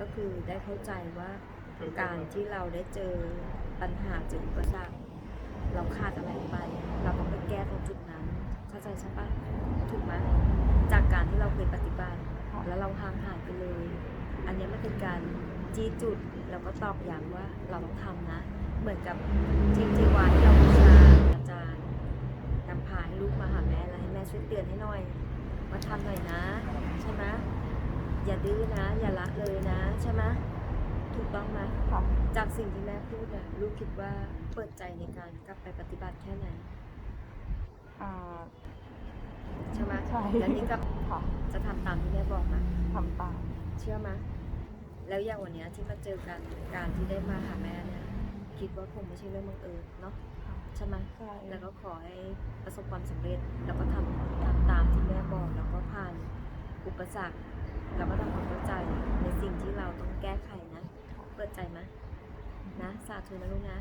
ก็คือได้เข้าใจว่าการที่เราได้เจอปัญหาเจออุปสรรคเราขาดอะไรไป เราต้องไปแก้ตรงจุดนั้น เข้าใจใช่ปะถูกไหมจากการที่เราเคยปฏิบัติ แล้วเราห่างหายไปเลย อันนี้มันเป็นการจี้จุดแล้วก็ตอกย้ำว่าเราต้องทำนะ เหมือนกับจริงจีวาที่เราบูชาอาจารย์นำพาให้ลูกมาหาแม่แล้วให้แม่ช่วยเตือนให้หน่อยมาทำหน่อยนะ ใช่ไหม อย่าดื้อนะ อย่าละเลยนะ ใช่ไหมถูกต้องไหมค่ะจากสิ่งที่แม่พูดเนี่ยลูกคิดว่าเปิดใจในการกลับไปปฏิบัติแค่ไหนอ่า ใช่ไหมใช่ แล้วนี่ก็ค่ะจะทำตามที่แม่บอกไหมทำตามเชื่อไหมแล้วอย่างวันเนี้ยที่มาเจอกันการที่ได้มาหาแม่เนี่ยคิดว่าคงไม่ใช่เรื่องบังเอิญเนาะค่ะใช่ไหม ใช่แล้วก็ขอให้ประสบความสำเร็จ แล้วก็ทำทำตามที่แม่บอก แล้วก็ผ่านอุปสรรค เราก็ทำความเข้าใจในสิ่งที่เราต้องแก้ไขนะ เปิดใจไหมนะ สาธุนะลูกนะ